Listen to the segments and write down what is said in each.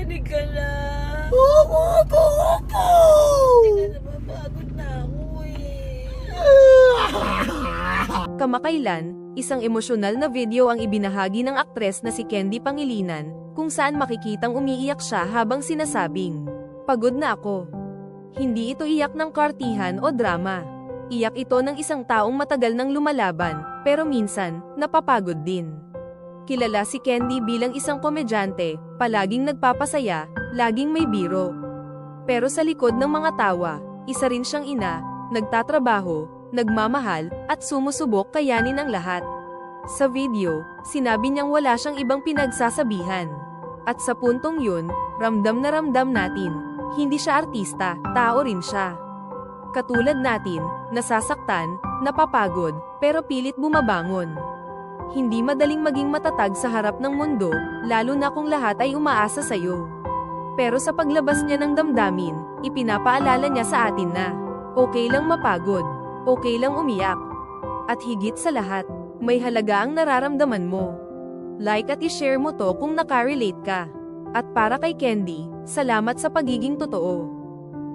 Makinig ka na. Opo, opo, opo. Hindi na mapagod na ako eh. Kamakailan, isang emosyonal na video ang ibinahagi ng aktres na si Candy Pangilinan, kung saan makikitang umiiyak siya habang sinasabing, Pagod na ako. Hindi ito iyak ng kartihan o drama. Iyak ito ng isang taong matagal nang lumalaban, pero minsan, napapagod din. Kilala si Candy bilang isang komedyante, palaging nagpapasaya, laging may biro. Pero sa likod ng mga tawa, isa rin siyang ina, nagtatrabaho, nagmamahal, at sumusubok kayanin ang lahat. Sa video, sinabi niyang wala siyang ibang pinagsasabihan. At sa puntong yun, ramdam na ramdam natin, hindi siya artista, tao rin siya. Katulad natin, nasasaktan, napapagod, pero pilit bumabangon. Hindi madaling maging matatag sa harap ng mundo, lalo na kung lahat ay umaasa sa'yo. Pero sa paglabas niya ng damdamin, ipinapaalala niya sa atin na, okay lang mapagod, okay lang umiyak. At higit sa lahat, may halaga ang nararamdaman mo. Like at i-share mo to kung nakarelate ka. At para kay Candy, salamat sa pagiging totoo.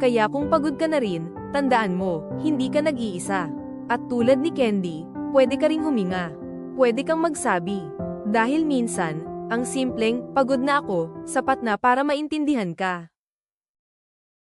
Kaya kung pagod ka na rin, tandaan mo, hindi ka nag-iisa. At tulad ni Candy, pwede ka ring huminga. Pwede kang magsabi. Dahil minsan, ang simpleng, pagod na ako, sapat na para maintindihan ka.